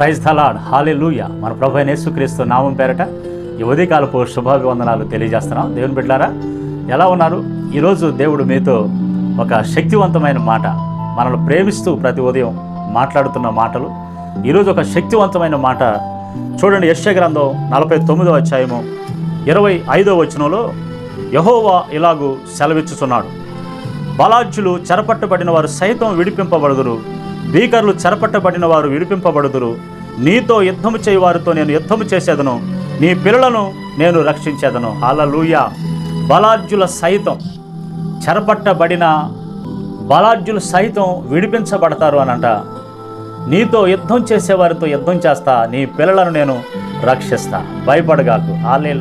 Praise థలాడ్ హాలే లూయ మన ప్రభు యేసుక్రీస్తు నామం పేరట ఈ ఉదయకాలపు శుభాభివందనాలు తెలియజేస్తున్నాం. దేవుని బిడ్డారా ఎలా ఉన్నారు? ఈరోజు దేవుడు మీతో ఒక శక్తివంతమైన మాట మనల్ని ప్రేమిస్తూ ప్రతి ఉదయం మాట్లాడుతున్న మాటలు. ఈరోజు ఒక శక్తివంతమైన మాట చూడండి యశ్య గ్రంథం నలభై తొమ్మిదో అధ్యాయము ఇరవై ఐదో వచనంలో యహోవా ఇలాగూ సెలవిచ్చుచున్నాడు. బలాజ్యులు చెరపట్టబడిన వారు సైతం విడిపింపబడుదురు. భీకరులు చెరపట్టబడిన వారు విడిపింపబడుదురు. నీతో యుద్ధము చేయవారితో నేను యుద్ధము చేసేదను. నీ పిల్లలను నేను రక్షించేదను. అలలుయ బలార్జుల సైతం చెరపట్టబడిన బలార్జులు సైతం విడిపించబడతారు అనంట. నీతో యుద్ధం చేసేవారితో యుద్ధం చేస్తా. నీ పిల్లలను నేను రక్షిస్తా. భయపడగాకు. హాలే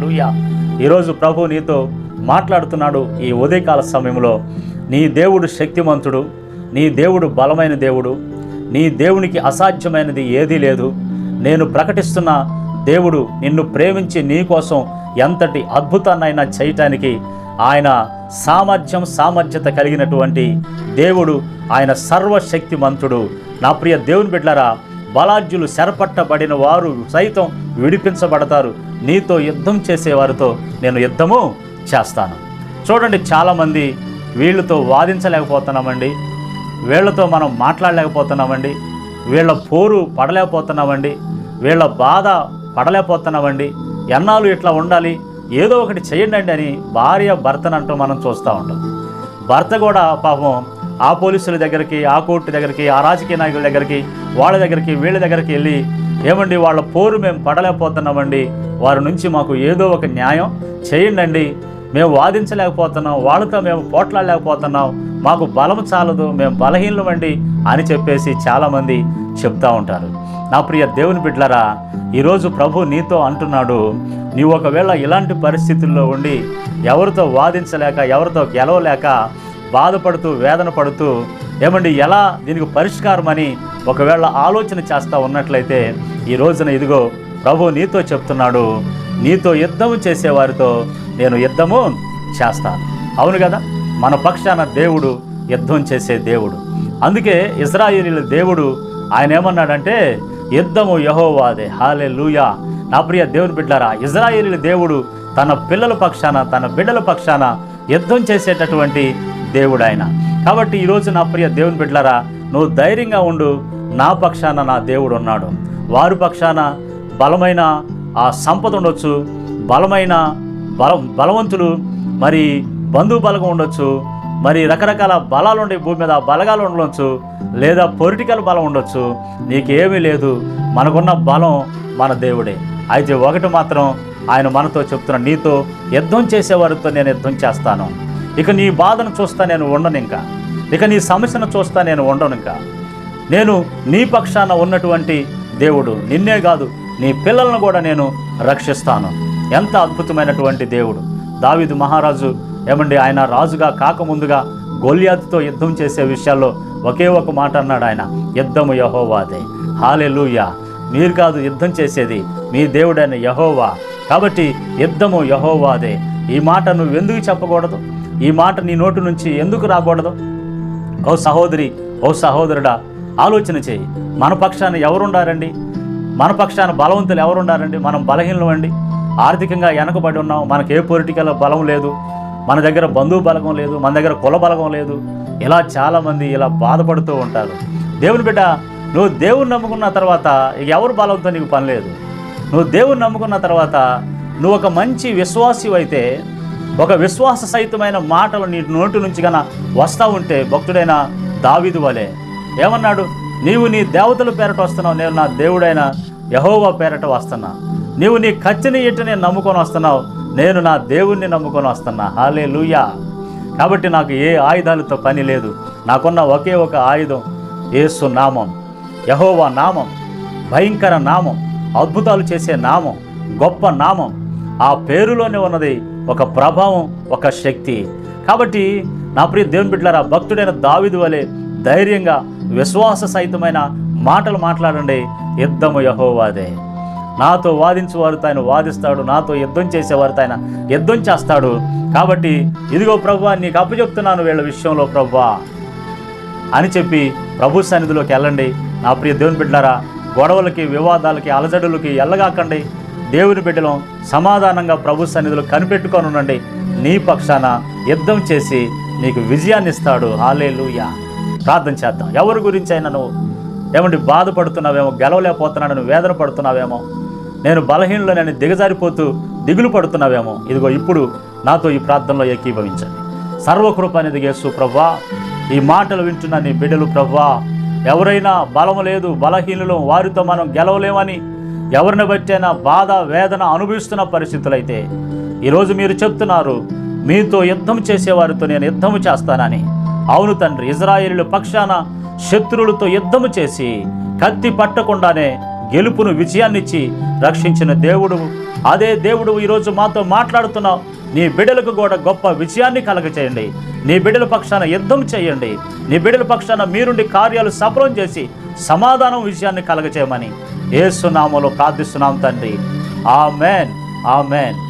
ఈరోజు ప్రభు నీతో మాట్లాడుతున్నాడు ఈ ఉదయకాల సమయంలో. నీ దేవుడు శక్తిమంతుడు. నీ దేవుడు బలమైన దేవుడు. నీ దేవునికి అసాధ్యమైనది ఏదీ లేదు. నేను ప్రకటిస్తున్న దేవుడు నిన్ను ప్రేమించి నీ కోసం ఎంతటి అద్భుతాన్నైనా చేయటానికి ఆయన సామర్థ్యం సామర్థ్యత కలిగినటువంటి దేవుడు ఆయన సర్వశక్తిమంతుడు. నా ప్రియ దేవుని బిడ్డలారా బలాజ్యులు శరపట్టబడిన వారు సైతం విడిపించబడతారు. నీతో యుద్ధం చేసేవారితో నేను యుద్ధము చేస్తాను. చూడండి చాలామంది వీళ్ళతో వాదించలేకపోతున్నామండి. వీళ్ళతో మనం మాట్లాడలేకపోతున్నామండి. వీళ్ళ పోరు పడలేకపోతున్నామండి. వీళ్ళ బాధ పడలేకపోతున్నామండి. ఎన్నాళ్ళు ఇట్లా ఉండాలి? ఏదో ఒకటి చేయండి అని భార్య భర్తనంటూ మనం చూస్తూ ఉంటాం. భర్త కూడా పాపం ఆ పోలీసుల దగ్గరికి ఆ కోర్టు దగ్గరికి ఆ రాజకీయ నాయకుల దగ్గరికి వాళ్ళ దగ్గరికి వీళ్ళ దగ్గరికి వెళ్ళి ఏమండి వాళ్ళ పోరు మేము పడలేకపోతున్నామండి. వారి నుంచి మాకు ఏదో ఒక న్యాయం చేయండి మేము వాదించలేకపోతున్నాం. వాళ్ళతో మేము పోట్లాడలేకపోతున్నాం. మాకు బలం చాలదు మేము బలహీనమండి అని చెప్పేసి చాలామంది చెప్తా ఉంటారు. నా ప్రియ దేవుని బిడ్డలరా ఈరోజు ప్రభు నీతో అంటున్నాడు నీవు ఒకవేళ ఇలాంటి పరిస్థితుల్లో ఉండి ఎవరితో వాదించలేక ఎవరితో గెలవలేక బాధపడుతూ వేదన పడుతూ ఏమండి ఎలా దీనికి పరిష్కారం అని ఒకవేళ ఆలోచన చేస్తూ ఉన్నట్లయితే ఈ రోజున ఇదిగో ప్రభు నీతో చెప్తున్నాడు నీతో యుద్ధము చేసేవారితో నేను యుద్ధము చేస్తాను. అవును కదా? మన పక్షాన దేవుడు యుద్ధం చేసే దేవుడు. అందుకే ఇజ్రాయేలీల దేవుడు ఆయన ఏమన్నాడంటే యుద్ధము యహోవాదే హాలే లూయా నా ప్రియ దేవుని బిడ్డారా ఇజ్రాయేలీల దేవుడు తన పిల్లల పక్షాన తన బిడ్డల పక్షాన యుద్ధం చేసేటటువంటి దేవుడు ఆయన కాబట్టి ఈరోజు నా ప్రియ దేవుని బిడ్డలారా నువ్వు ధైర్యంగా ఉండు నా పక్షాన నా దేవుడు ఉన్నాడు. వారి పక్షాన బలమైన ఆ సంపద ఉండొచ్చు బలమైన బలం బలవంతులు మరి బంధువు బలగం ఉండొచ్చు మరి రకరకాల బలాలు ఉండే భూమి మీద బలగాలు ఉండవచ్చు లేదా పొలిటికల్ బలం ఉండొచ్చు నీకేమీ లేదు. మనకున్న బలం మన దేవుడే. అయితే ఒకటి మాత్రం ఆయన మనతో చెప్తున్న నీతో యుద్ధం చేసేవారితో నేను యుద్ధం చేస్తాను. ఇక నీ బాధను చూస్తా నేను ఉండను ఇంకా. ఇక నీ సమస్యను చూస్తా నేను ఉండను ఇంకా. నేను నీ పక్షాన ఉన్నటువంటి దేవుడు. నిన్నే కాదు నీ పిల్లలను కూడా నేను రక్షిస్తాను. ఎంత అద్భుతమైనటువంటి దేవుడు. దావీదు మహారాజు ఏమండి ఆయన రాజుగా కాకముందుగా గొల్యాతుతో యుద్ధం చేసే విషయాల్లో ఒకే ఒక మాట అన్నాడు ఆయన. యుద్ధము యహోవాదే. హాలే మీరు కాదు యుద్ధం చేసేది మీ దేవుడైన యహోవా. కాబట్టి యుద్ధము యహోవాదే. ఈ మాట నువ్వు ఎందుకు చెప్పకూడదు? ఈ మాట నీ నోటు నుంచి ఎందుకు రాకూడదు? ఓ సహోదరి ఓ సహోదరుడా ఆలోచన చేయి. మన పక్షాన ఎవరుండారండి? మన పక్షాన బలవంతులు ఎవరుండారండి? మనం బలహీనమండి ఆర్థికంగా వెనకబడి ఉన్నాం. మనకు ఏ పొలిటికల్ బలం లేదు. మన దగ్గర బంధువు బలగం లేదు మన దగ్గర కుల బలగం లేదు. ఇలా చాలామంది ఇలా బాధపడుతూ ఉంటారు. దేవుని బిడ్డ నువ్వు దేవుని నమ్ముకున్న తర్వాత ఇక ఎవరు బలంతో నీకు పని లేదు? నువ్వు దేవుని నమ్ముకున్న తర్వాత నువ్వు ఒక మంచి విశ్వాసి అయితే ఒక విశ్వాస సహితమైన మాటలు నీ నోటి నుంచి కన్నా వస్తూ ఉంటే భక్తుడైన దావిదు వలె. ఏమన్నాడు? నీవు నీ దేవతల పేరట వస్తున్నావు నేను నా దేవుడైన యహోవా పేరట వస్తున్నా. నీవు నీ కత్తిని ఇటు నేను నమ్ముకొని వస్తున్నావు. నేను నా దేవుణ్ణి నమ్ముకొని వస్తున్నా. హాలే లూయా కాబట్టి నాకు ఏ ఆయుధాలతో పని లేదు. నాకున్న ఒకే ఒక ఆయుధం ఏసు నామం. యహోవా నామం. భయంకర నామం. అద్భుతాలు చేసే నామం. గొప్ప నామం. ఆ పేరులోనే ఉన్నది ఒక ప్రభావం ఒక శక్తి. కాబట్టి నా ప్రియ దేవుని బిడ్డలారా భక్తుడైన దావిదు వలె ధైర్యంగా విశ్వాస సహితమైన మాటలు మాట్లాడండి. యుద్ధము యహోవాదే. నాతో వాదించువారు వారితో ఆయన వాదిస్తాడు నాతో యుద్ధం చేసేవారితో ఆయన యుద్ధం చేస్తాడు. కాబట్టి ఇదిగో ప్రభు నీకు అప్పచెప్తున్నాను వీళ్ళ విషయంలో ప్రభా అని చెప్పి ప్రభు సన్నిధిలోకి వెళ్ళండి. నా ప్రియ దేవుని బిడ్డారా గొడవలకి వివాదాలకి అలజడులకి ఎల్లగాకండి. దేవుని బిడ్డలం సమాధానంగా ప్రభు సన్నిధిలో కనిపెట్టుకొని ఉండండి. నీ పక్షాన యుద్ధం చేసి నీకు విజయాన్ని ఇస్తాడు. హాలేలుయా ప్రార్థన చేద్దాం. ఎవరి గురించి అయినా నువ్వు ఏమంటే బాధపడుతున్నావేమో గెలవలేకపోతున్నాను నువ్వు వేదన పడుతున్నావేమో నేను బలహీనలో నేను దిగజారిపోతూ దిగులు పడుతున్నావేమో. ఇదిగో ఇప్పుడు నాతో ఈ ప్రార్థనలో ఏకీభవించండి. సర్వకృప అనేది యేసు ప్రభా ఈ మాటలు వింటున్న నీ బిడ్డలు ప్రభా ఎవరైనా బలము లేదు బలహీనులు వారితో మనం గెలవలేమని ఎవరిని బట్టైనా బాధ వేదన అనుభవిస్తున్న పరిస్థితులైతే ఈరోజు మీరు చెప్తున్నారు మీతో యుద్ధం చేసేవారితో నేను యుద్ధము చేస్తానని. అవును తండ్రి ఇజ్రాయేలు పక్షాన శత్రువులతో యుద్ధము చేసి కత్తి పట్టకుండానే గెలుపును విజయాన్నిచ్చి రక్షించిన దేవుడు. అదే దేవుడు ఈరోజు మాతో మాట్లాడుతున్నావు నీ బిడ్డలకు కూడా గొప్ప విజయాన్ని కలగచేయండి. నీ బిడ్డల పక్షాన యుద్ధం చేయండి. నీ బిడ్డల పక్షాన మీరుండి కార్యాలు సఫలం చేసి సమాధానం విజయాన్ని కలగచేయమని ఏసునామలో ప్రార్థిస్తున్నాం తండ్రి. ఆమెన్. ఆమెన్.